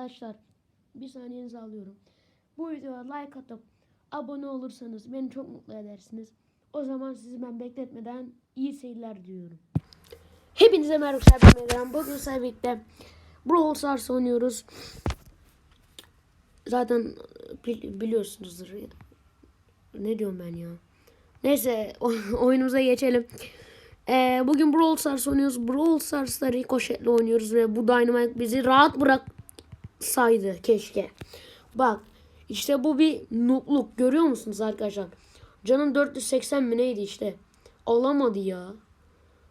Arkadaşlar bir saniyenizi alıyorum. Bu videoya like atıp abone olursanız beni çok mutlu edersiniz. O zaman sizi ben bekletmeden iyi seyirler diliyorum. Hepinize merhaba ben Bugün sizlerle birlikte Brawl Stars oynuyoruz. Zaten bil- biliyorsunuzdur. Ne diyorum ben ya? Neyse oyunumuza geçelim. Ee, bugün Brawl Stars oynuyoruz. Brawl Stars'ta Ricochet'le oynuyoruz ve bu Dynamite bizi rahat bıraksaydı keşke. Bak işte bu bir noobluk görüyor musunuz arkadaşlar? Canım 480 mi neydi işte. Alamadı ya.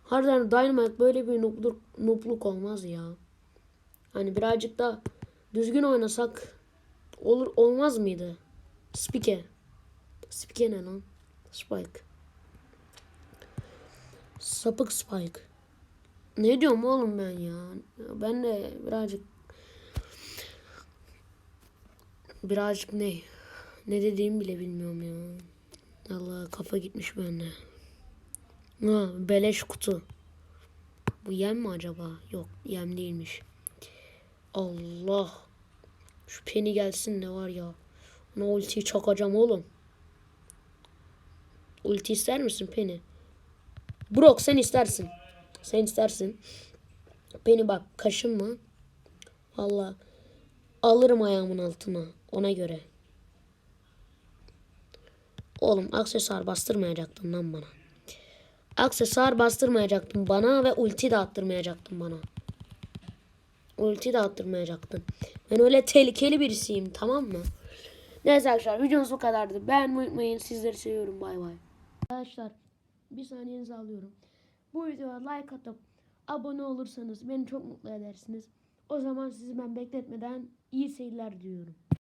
Harbiden Dynamite böyle bir noobluk, noobluk olmaz ya. Hani birazcık da düzgün oynasak olur olmaz mıydı? Spike. Spike ne lan? Spike. Sapık Spike. Ne diyorum oğlum ben ya? Ben de birazcık birazcık ne? Ne dediğimi bile bilmiyorum ya. Allah kafa gitmiş bende. Ha, beleş kutu. Bu yem mi acaba? Yok yem değilmiş. Allah. Şu peni gelsin ne var ya. Ona ultiyi çakacağım oğlum. Ulti ister misin peni? Brock sen istersin. Sen istersin. Beni bak kaşınma. Valla alırım ayağımın altına. Ona göre. Oğlum aksesuar bastırmayacaktın lan bana. Aksesuar bastırmayacaktın bana ve ulti de attırmayacaktın bana. Ulti de attırmayacaktın. Ben öyle tehlikeli birisiyim tamam mı? Neyse arkadaşlar videomuz bu kadardı. Beğenmeyi unutmayın. Sizleri seviyorum. Bay bay. Arkadaşlar bir saniyenizi alıyorum. Bu videoya like atıp abone olursanız beni çok mutlu edersiniz. O zaman sizi ben bekletmeden iyi seyirler diliyorum.